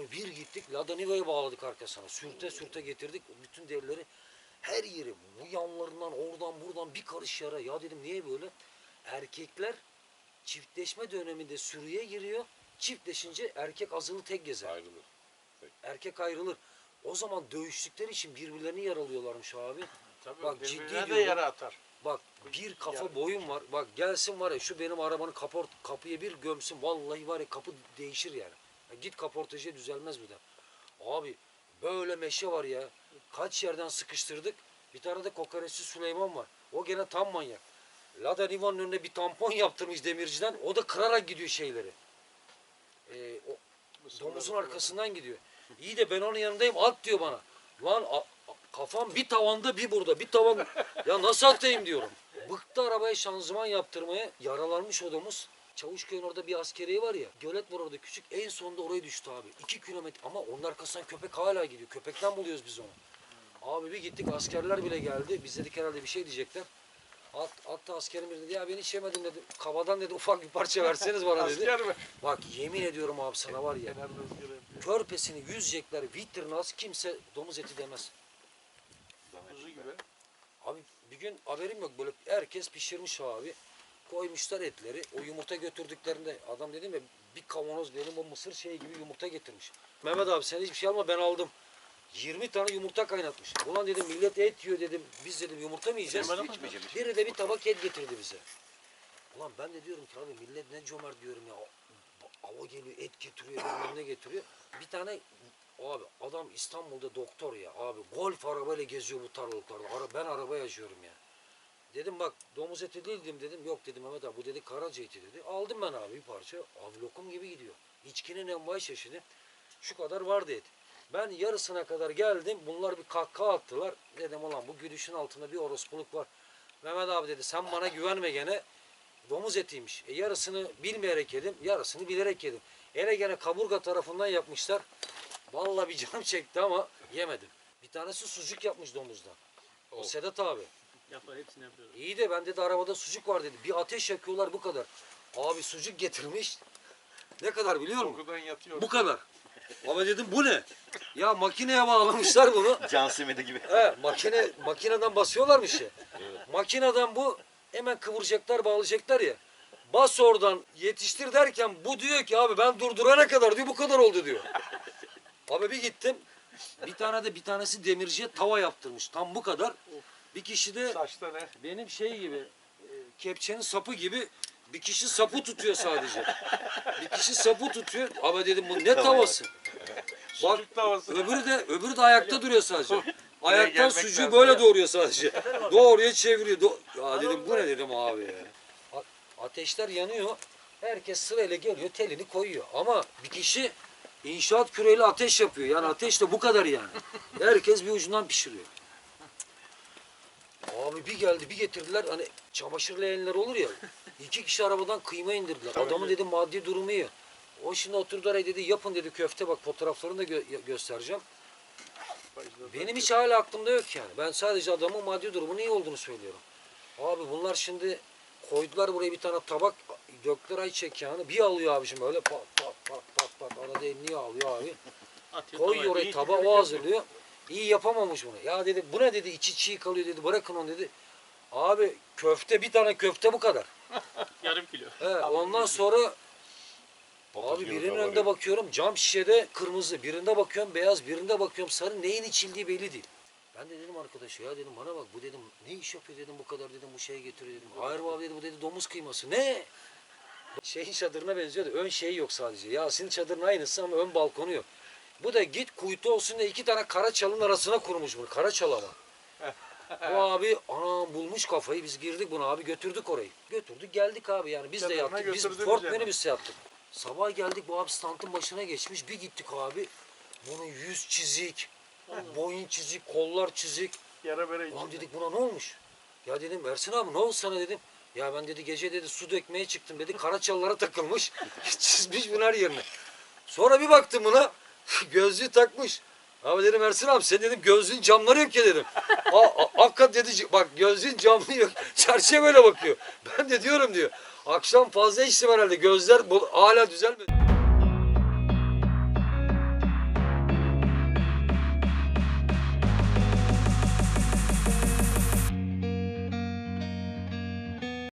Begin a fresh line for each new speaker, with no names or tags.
Abi bir gittik Ladaniva'ya bağladık arkasına. Sürte sürte getirdik bütün derileri. Her yeri bu yanlarından oradan buradan bir karış yara. Ya dedim niye böyle? Erkekler çiftleşme döneminde sürüye giriyor. Çiftleşince erkek azılı tek gezer.
Ayrılır.
Erkek ayrılır. O zaman dövüştükleri için birbirlerini yaralıyorlarmış abi.
Tabii
Bak,
birbirine
ciddi
de
diyorum.
yara atar.
Bak bir kafa boyum var. Bak gelsin var ya şu benim arabanın kaport kapıya bir gömsün. Vallahi var ya kapı değişir yani. Ya git kaportajı düzelmez bir de. Abi böyle meşe var ya. Kaç yerden sıkıştırdık. Bir tane de kokoreççi Süleyman var. O gene tam manyak. Lada Nivan'ın önüne bir tampon yaptırmış demirciden. O da kırarak gidiyor şeyleri. Ee, o, domuzun arkasından gidiyor. İyi de ben onun yanındayım at diyor bana. Lan a- a- kafam bir tavanda bir burada bir tavan. ya nasıl atayım diyorum. Bıktı arabaya şanzıman yaptırmaya. Yaralanmış o domuz. Çavuşköy'ün orada bir askeriye var ya. Gölet var orada küçük. En sonunda oraya düştü abi. İki kilometre ama onun arkasından köpek hala gidiyor. Köpekten buluyoruz biz onu. Abi bir gittik askerler bile geldi. Biz dedik herhalde bir şey diyecekler. At, hatta askerim biri dedi ya ben hiç yemedim dedi. Kabadan dedi ufak bir parça verseniz bana dedi.
Asker mi?
Bak yemin ediyorum abi sana var ya. Körpesini yüzecekler vitrinaz kimse domuz eti demez.
Kuzu gibi.
Abi bir gün haberim yok böyle herkes pişirmiş abi. Koymuşlar etleri. O yumurta götürdüklerinde adam dedim ya bir kavanoz benim o mısır şey gibi yumurta getirmiş. Mehmet abi sen hiçbir şey alma ben aldım. 20 tane yumurta kaynatmış. Ulan dedim millet et yiyor dedim. Biz dedim yumurta mı yiyeceğiz? Biri de bir tabak et getirdi bize. Ulan ben de diyorum ki abi millet ne cömert diyorum ya. Hava geliyor et getiriyor bilmem ne getiriyor. Bir tane abi adam İstanbul'da doktor ya abi golf arabayla geziyor bu tarlalıklarda. Ara, ben araba yaşıyorum ya. Dedim bak domuz eti değil dedim. Yok dedim Mehmet abi bu dedi karaca eti dedi. Aldım ben abi bir parça. Abi lokum gibi gidiyor. İçkinin envai çeşidi. Şu kadar vardı et. Ben yarısına kadar geldim. Bunlar bir kahkaha attılar. Dedim ulan bu gülüşün altında bir orospuluk var. Mehmet abi dedi sen bana güvenme gene. Domuz etiymiş. E yarısını bilmeyerek yedim. Yarısını bilerek yedim. Ele gene kaburga tarafından yapmışlar. Vallahi bir canım çekti ama yemedim. Bir tanesi sucuk yapmış domuzdan. O
Of.
Sedat abi.
Yapar hepsini yapıyoruz.
İyi de ben dedi arabada sucuk var dedi. Bir ateş yakıyorlar bu kadar. Abi sucuk getirmiş. Ne kadar biliyor musun?
Kokudan yatıyor.
Bu kadar. Ama dedim bu ne? Ya makineye bağlamışlar bunu.
Can simidi gibi.
He, makine makineden basıyorlarmış ya. Makineden bu hemen kıvıracaklar, bağlayacaklar ya. Bas oradan yetiştir derken bu diyor ki abi ben durdurana kadar diyor bu kadar oldu diyor. Abi bir gittim. Bir tane de bir tanesi demirciye tava yaptırmış. Tam bu kadar. Bir kişi de
Saçta ne?
benim şey gibi e, kepçenin sapı gibi bir kişi sapı tutuyor sadece. Bir kişi sapı tutuyor. Ama dedim bu ne tavası? Bak
Sucuk tavası.
öbürü de öbürü de ayakta duruyor sadece. Ayaktan
gelmek
sucuğu
lazım
böyle
ya.
doğuruyor sadece. Doğruya çeviriyor. Do- ya dedim bu ne dedim abi ya. A- Ateşler yanıyor. Herkes sırayla geliyor telini koyuyor. Ama bir kişi inşaat küreğiyle ateş yapıyor. Yani ateş de bu kadar yani. Herkes bir ucundan pişiriyor. Abi bir geldi bir getirdiler hani çamaşır leğenler olur ya. iki kişi arabadan kıyma indirdiler. Adamın dedim maddi durumu iyi. O şimdi oturdu araya dedi yapın dedi köfte bak fotoğraflarını da gö- göstereceğim. Benim hiç hala aklımda yok yani. Ben sadece adamın maddi durumunun iyi olduğunu söylüyorum. Abi bunlar şimdi koydular buraya bir tane tabak döktüler ayçiçek yağını bir alıyor abicim öyle pat pat pat pat pat arada elini alıyor abi. Koyuyor oraya tabağı o hazırlıyor. İyi yapamamış bunu. Ya dedi bu ne dedi içi çiğ kalıyor dedi bırakın onu dedi. Abi köfte bir tane köfte bu kadar.
Yarım kilo.
He, ondan sonra abi birinin önünde bakıyorum cam şişede kırmızı, birinde bakıyorum beyaz, birinde bakıyorum sarı. Neyin içildiği belli değil. Ben de dedim arkadaşa ya dedim bana bak bu dedim ne iş yapıyor dedim bu kadar dedim bu şeye getiriyor dedim. Hayır abi dedi bu dedi domuz kıyması. Ne? Şeyin çadırına benziyordu. Ön şeyi yok sadece. Yasin'in çadırının aynısı ama ön balkonu yok. Bu da git kuytu olsun diye iki tane kara çalın arasına kurmuş bunu. Kara çal ama. Bu abi ana bulmuş kafayı biz girdik buna abi götürdük orayı. Götürdük geldik abi yani biz de
Çadırına
yaptık. Biz
götürdünüz
Ford
yani.
minibüs yaptık. Sabah geldik bu abi standın başına geçmiş bir gittik abi. Bunun yüz çizik, boyun çizik, kollar çizik.
Yara bere
Ulan dedik buna ne olmuş? Ya dedim Ersin abi ne oldu sana dedim. Ya ben dedi gece dedi su dökmeye çıktım dedi. Karaçallara takılmış. Çizmiş bunu her yerine. Sonra bir baktım buna. Gözlüğü takmış. Abi dedim Ersin abi sen dedim gözlüğün camları yok ya dedim. A- hakikat dedi bak gözlüğün camı yok. Böyle bakıyor. Ben de diyorum diyor. Akşam fazla içtim herhalde. Gözler bu- hala düzelmedi.